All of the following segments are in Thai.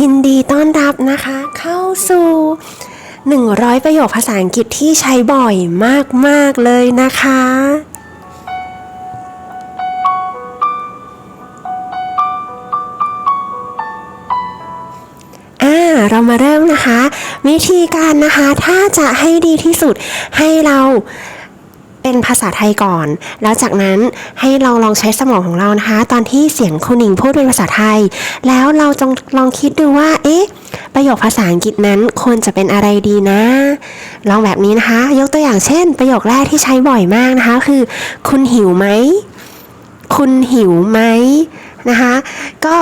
ยินดีต้อนรับนะคะ เข้าสู่ 100 ประโยคภาษาอังกฤษที่ใช้บ่อยมาก ๆ เลยนะคะ อ่า เรามาเริ่มนะคะ วิธีการนะคะ ถ้าจะให้ดีที่สุดให้เรา เป็นภาษาไทยก่อน แล้วจากนั้นให้เราลองใช้สมองของเรานะคะ ตอนที่เสียงคุณหนิงพูดเป็นภาษาไทย แล้วเราจงลองคิดดูว่า เอ๊ะ ประโยคภาษาอังกฤษนั้นควรจะเป็นอะไรดีนะ ลองแบบนี้นะคะ ยกตัวอย่างเช่น ประโยคแรกที่ใช้บ่อยมากนะคะ คือ คุณหิวไหม คุณหิวไหมนะคะ ก็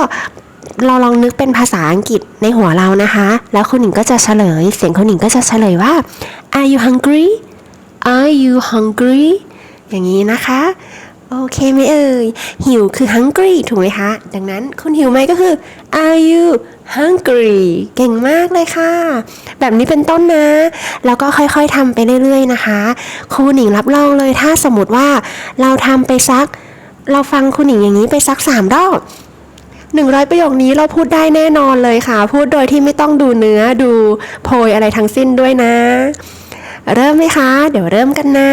เราลองนึกเป็นภาษาอังกฤษในหัวเรานะคะ แล้วคุณหนิงก็จะเฉลย เสียงคุณหนิงก็จะเฉลยว่า Are you hungry Are you hungry อย่างนี้นะคะ โอเคไหมเอ่ย หิวคือ hungry ถูกไหมคะ ดังนั้นคุณหิวไหมก็คือ Are you hungry เก่งมากเลยค่ะ แบบนี้เป็นต้นนะ แล้วก็ค่อยๆทำไปเรื่อยๆนะคะ ครูหนิงรับรองเลยถ้าสมมติว่าเราทำไปสัก เราฟังคุณหนิงอย่างนี้ไปสักสามรอบหนึ่งร้อยประโยคนี้เราพูดได้แน่นอนเลยค่ะ พูดโดยที่ไม่ต้องดูเนื้อดูโพยอะไรทั้งสิ้นด้วยนะ เริ่มไหมคะ เดี๋ยวเริ่มกันนะ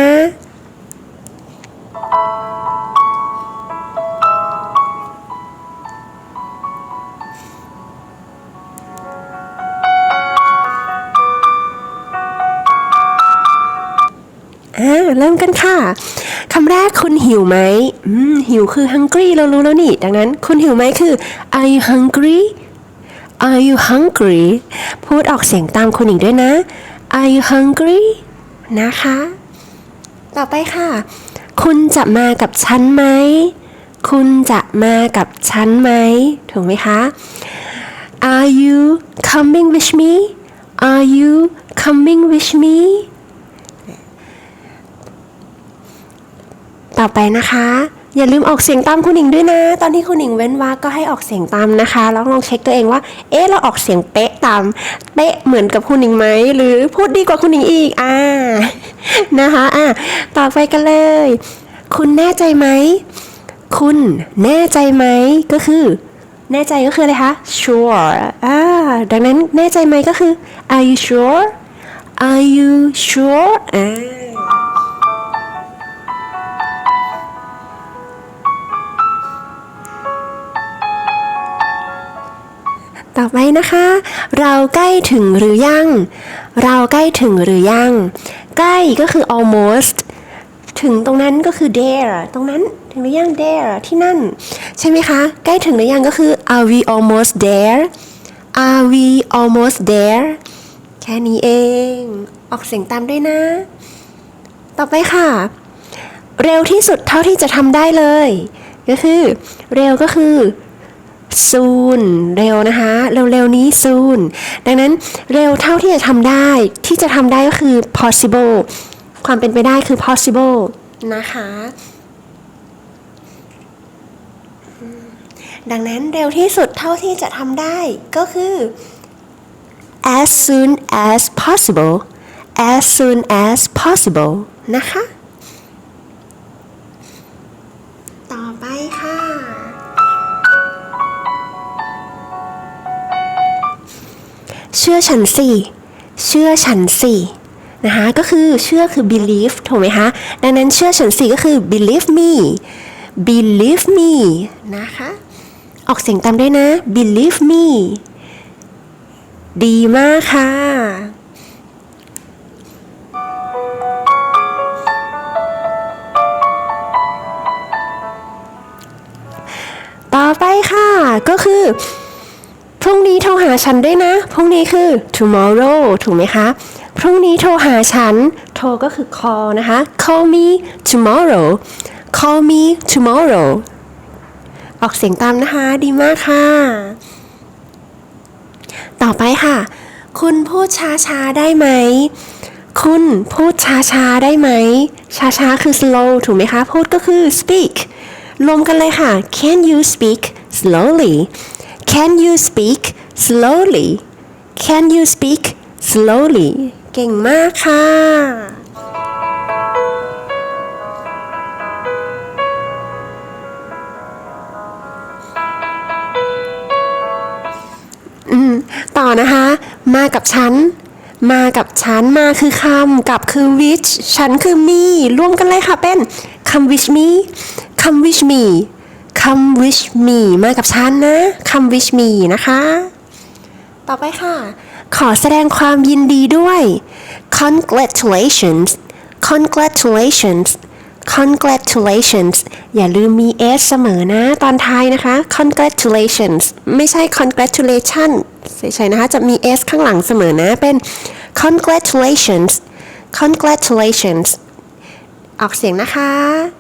อ่าเริ่มกันค่ะคำแรกคุณหิวไหมมหิวคือ hungry เรารู้แล้วนี่ ดังนั้นคุณหิวไหมคือ are you hungry are you hungry พูดออกเสียงตามคุณอีกด้วยนะ are you hungry นะคะ ต่อไปค่ะ คุณจะมากับฉันไหม คุณจะมากับฉันไหม ถูกไหมคะ Are you coming with me Are you coming with me ต่อไปนะคะ อย่าลืมออกเสียงตามคุณหนิงด้วยนะ ตอนที่คุณหนิงเว้นวรรคก็ให้ออกเสียงตามนะคะ แล้วลองเช็คตัวเองว่า เอ๊ะ เราออกเสียงเป๊ะ ตามเป๊ะเหมือนกับคุณหนิงไหม หรือพูดดีกว่าคุณหนิงอีก อ่า นะคะอะต่อไปกันเลย คุณแน่ใจไหม คุณแน่ใจไหม ก็คือ แน่ใจก็คืออะไรคะ sure อ่า ดังนั้นแน่ใจไหมก็คือ are you sure are you sure อ่า ต่อไปนะคะ เราใกล้ถึงหรือยัง เราใกล้ถึงหรือยัง ใกล้ก็คือ almost ถึงตรงนั้นก็คือ there ตรงนั้นถึงหรือยัง there ที่นั่น ใช่ไหมคะ ใกล้ถึงหรือยังก็คือ are we almost there are we almost there แค่นี้เอง ออกเสียงตามด้วยนะ ต่อไปค่ะ เร็วที่สุดเท่าที่จะทำได้เลย ก็คือ เร็วก็คือ soon เร็วนะคะ เร็วๆนี้ soon ดังนั้นเร็วเท่าที่จะทำได้ที่จะทำได้ก็คือ possible ความเป็นไปได้คือ possible นะคะดังนั้นเร็วที่สุดเท่าที่จะทำได้ก็คือ as soon as possible as soon as possible นะคะ ต่อไป เชื่อฉันสิ เชื่อฉันสินะคะก็คือเชื่อคือ believe ถูกไหมคะ ดังนั้นเชื่อฉันสิก็คือ believe me believe me นะคะ ออกเสียงตามด้วยนะ believe me ดีมากค่ะ ต่อไปค่ะก็คือาฉันด้วยนะ พรุ่งนี้คือ tomorrow ถูกไหมคะ พรุ่งนี้โทรหาฉัน โทรก็คือ call นะคะ call me tomorrow call me tomorrow ออกเสียงตามนะคะ ดีมากค่ะ ต่อไปค่ะ คุณพูดช้าๆ ได้ไหม คุณพูดช้าๆ ได้ไหม ช้าๆ คือ slow ถูกไหมคะ พูดก็คือ speak รวมกันเลยค่ะ Can you speak slowly Can you speak slowly Can you speak slowly เก่งมากค่ะอืมนะคะ มากับฉัน มากับฉัน มาคือคำ กับคือ which ฉันคือ me ร่วมกันเลยค่ะเป็น come with me come with me come with me มากับฉันนะ come with me นะคะ ต่อไปค่ะ ขอแสดงความยินดีด้วย congratulations congratulations congratulations อย่าลืมมี s เสมอนะตอนท้ายนะคะ congratulations ไม่ใช่ congratulation เฉยๆนะคะ จะมี s ข้างหลังเสมอนะ เป็น congratulations congratulations ออกเสียงนะคะ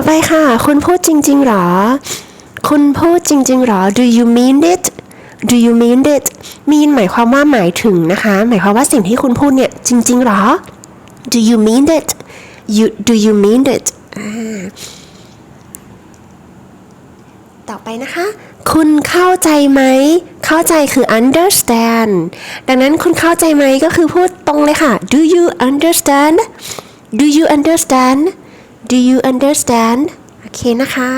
อไปค่ะ คุณพูดจริง ๆหรอ คุณพูดจริง ๆหรอ do you mean it do you mean it mean หมายความว่าหมายถึงนะคะ หมายความว่าสิ่งที่คุณพูดเนี่ยจริง ๆหรอ do you mean it you do you mean it ต่อไปนะคะ คุณเข้าใจไหม เข้าใจคือ understand ดังนั้นคุณเข้าใจไหมก็คือพูดตรงเลยค่ะ do you understand do you understand do you understand โอเคนะคะ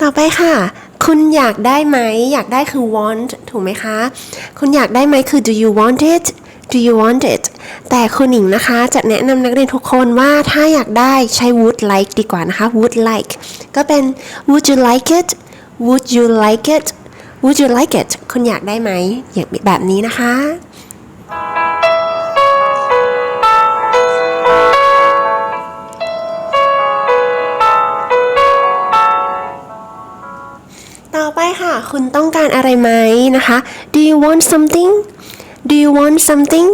ต่อไปค่ะ คุณอยากได้ไหม อยากได้คือ want ถูกไหมคะ คุณอยากได้ไหมคือ do you want it do you want it แต่คุณหญิงนะคะจะแนะนำนักเรียนทุกคนว่าถ้าอยากได้ใช้ would like ดีกว่านะคะ would like ก็เป็น would you like it would you like it would you like it คุณอยากได้ไหม อย่างแบบนี้นะคะ ต่อไปค่ะ คุณต้องการอะไรไหมนะคะ do you want something do you want something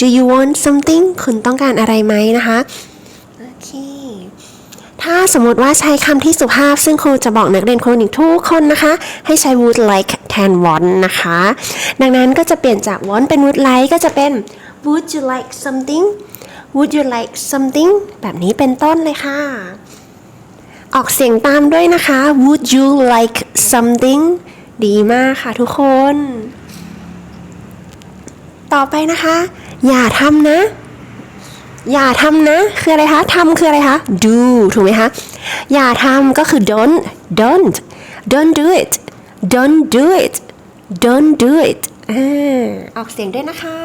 do you want something คุณต้องการอะไรไหมนะคะ ถ้าสมมติว่าใช้คำที่สุภาพ ซึ่งครูจะบอกนักเรียนคนอีกทุกคนนะคะ ให้ใช้ would like แทน want นะคะ ดังนั้นก็จะเปลี่ยนจาก want เป็น would like ก็จะเป็น would you like something would you like something แบบนี้เป็นต้นเลยค่ะ ออกเสียงตามด้วยนะคะ Would you like something ดีมากค่ะทุกคน ต่อไปนะคะ อย่าทำนะ อย่าทำนะ คืออะไรคะทำคืออะไรคะ do ถูกไหมคะ อย่าทำก็คือ don't don't don't do it don't do it don't do it อออกเสียงด้วยนะคะ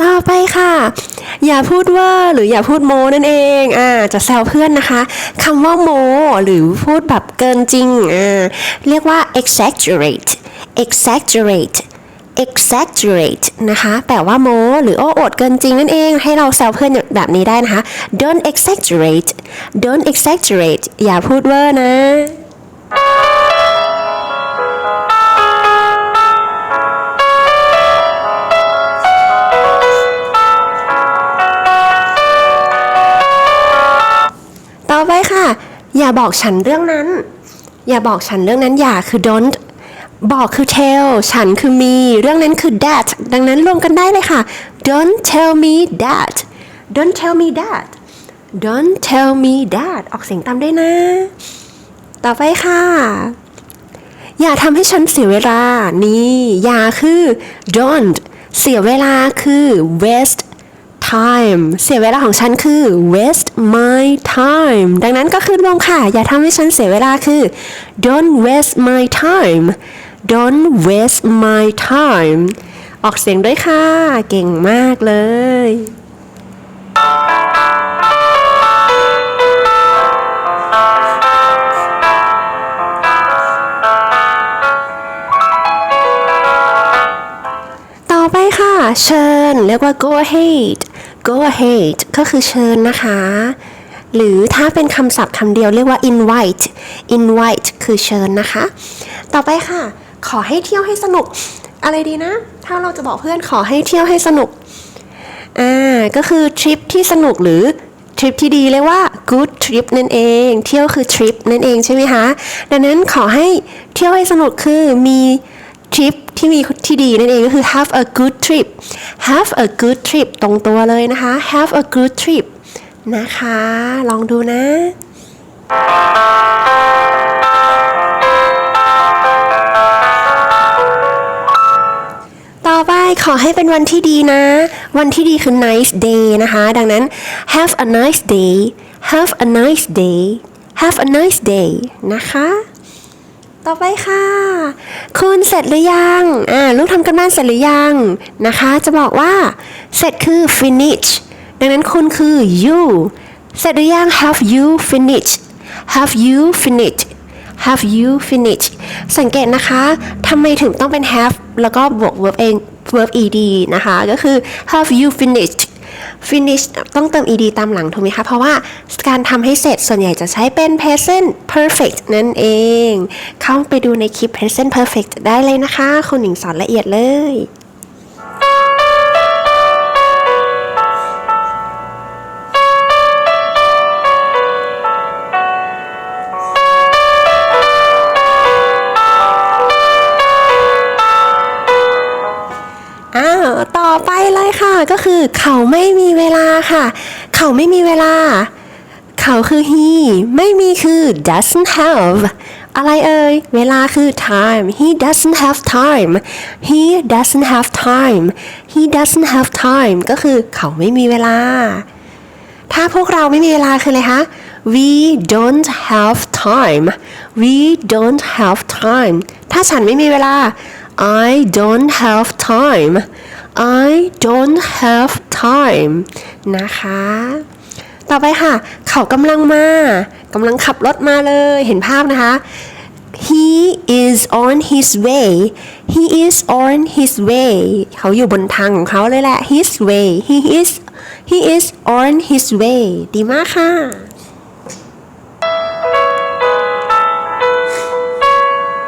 ต่อไปค่ะ อย่าพูดว่าหรืออย่าพูดโมนั่นเองอ่าจะแซวเพื่อนนะคะคำว่าโมหรือพูดแบบเกินจริงอ่าเรียกว่า exaggerate exaggerate exaggerate นะคะแปลว่าโมหรือโอ้อดเกินจริงนั่นเอง ให้เราแซวเพื่อนแบบนี้ได้นะคะ don't exaggerate don't exaggerate อย่าพูดเวอร์นะ อย่าบอกฉันเรื่องนั้น อย่าบอกฉันเรื่องนั้นอย่าคือ don't บอกคือ tell ฉันคือ me เรื่องนั้นคือ that ดังนั้นรวมกันได้เลยค่ะ don't tell me that don't tell me that don't tell me that ออกเสียงตามด้วยนะ ต่อไปค่ะ อย่าทำให้ฉันเสียเวลา นี่ อย่าคือ don't เสียเวลาคือ waste time เสียเวลาของฉันคือ waste my time ดังนั้นก็คือรวมค่ะ อย่าทำให้ฉันเสียเวลาคือ don't waste my time don't waste my time ออกเสียงด้วยค่ะ เก่งมากเลยต่อไปค่ะ เชิญ เรียกว่า go ahead go ahead ก็คือเชิญนะคะ หรือถ้าเป็นคำศัพท์คำเดียวเรียกว่า invite invite คือเชิญนะคะ ต่อไปค่ะ ขอให้เที่ยวให้สนุก อะไรดีนะ ถ้าเราจะบอกเพื่อนขอให้เที่ยวให้สนุก อ่า ก็คือทริปที่สนุกหรือทริปที่ดีเรียกว่า good trip นั่นเอง เที่ยวคือ trip นั่นเองใช่ไหมคะ ดังนั้นขอให้เที่ยวให้สนุกคือมีทริป ที่มีที่ดีนั่นเองก็คือ have a good trip have a good trip ตรงตัวเลยนะคะ have a good trip นะคะ ลองดูนะต่อไปขอให้เป็นวันที่ดีนะ วันที่ดีคือ nice day นะคะ ดังนั้น have a nice day have a nice day have a nice day นะคะ ต่อไปค่ะ คุณเสร็จหรือยัง อ่า ลูกทำกันบ้านเสร็จหรือยังนะคะ จะบอกว่า เสร็จคือ finish ดังนั้นคุณคือ you เสร็จหรือยัง have you finished have you finished have you finished สังเกตนะคะทำไมถึงต้องเป็น have แล้วก็บวก verb เอง verb ed นะคะ ก็คือ have you finished finish ต้องเติม ed ตามหลังถูกไหมคะ เพราะว่าการทำให้เสร็จส่วนใหญ่จะใช้เป็น present perfect นั่นเอง เข้าไปดูในคลิป present perfect ได้เลยนะคะ คุณหญิงสอนละเอียดเลย ไปเลยค่ะ ก็คือเขาไม่มีเวลาค่ะ เขาไม่มีเวลา เขาคือ he ไม่มีคือ doesn't have อะไรเอ่ย เวลาคือ time he doesn't have time he doesn't have time he doesn't have time ก็คือเขาไม่มีเวลา ถ้าพวกเราไม่มีเวลาคืออะไรคะ we don't have time we don't have time ถ้าฉันไม่มีเวลา I don't have time I don't have time นะคะ ต่อไปค่ะ เขากำลังมากำลังขับรถมาเลยเห็นภาพนะคะ He is on his way He is on his way เขาอยู่บนทางของเขาเลยแหละ his way He is He is on his way ดีมากค่ะ